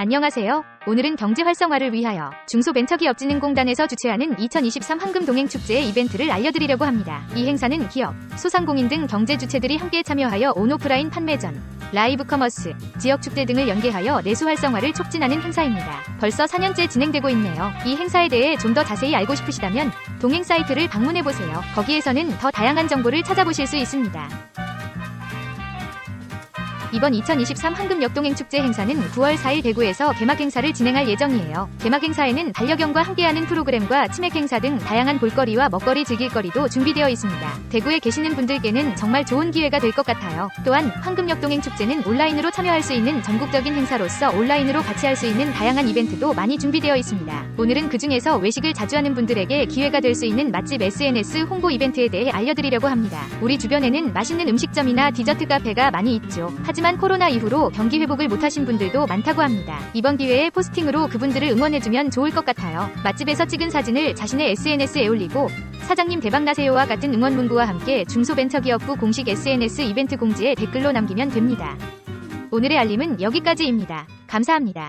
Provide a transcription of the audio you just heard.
안녕하세요. 오늘은 경제 활성화를 위하여 중소벤처기업진흥공단에서 주최하는 2023 황금 동행 축제의 이벤트를 알려드리려고 합니다. 이 행사는 기업, 소상공인 등 경제 주체들이 함께 참여하여 온오프라인 판매전, 라이브 커머스, 지역 축제 등을 연계하여 내수 활성화를 촉진하는 행사입니다. 벌써 4년째 진행되고 있네요. 이 행사에 대해 좀 더 자세히 알고 싶으시다면 동행 사이트를 방문해 보세요. 거기에서는 더 다양한 정보를 찾아보실 수 있습니다. 이번 2023 황금 역동행 축제 행사는 9월 4일 대구에서 개막 행사를 진행할 예정이에요. 개막 행사에는 반려견과 함께하는 프로그램과 치맥 행사 등 다양한 볼거리와 먹거리 즐길거리도 준비되어 있습니다. 대구에 계시는 분들께는 정말 좋은 기회가 될 것 같아요. 또한 황금 역동행 축제는 온라인으로 참여할 수 있는 전국적인 행사로서 온라인으로 같이 할 수 있는 다양한 이벤트도 많이 준비되어 있습니다. 오늘은 그 중에서 외식을 자주 하는 분들에게 기회가 될 수 있는 맛집 SNS 홍보 이벤트에 대해 알려드리려고 합니다. 우리 주변에는 맛있는 음식점이나 디저트 카페가 많이 있죠. 하지만 코로나 이후로 경기 회복을 못하신 분들도 많다고 합니다. 이번 기회에 포스팅으로 그분들을 응원해주면 좋을 것 같아요. 맛집에서 찍은 사진을 자신의 SNS에 올리고 사장님 대박나세요와 같은 응원 문구와 함께 중소벤처기업부 공식 SNS 이벤트 공지에 댓글로 남기면 됩니다. 오늘의 알림은 여기까지입니다. 감사합니다.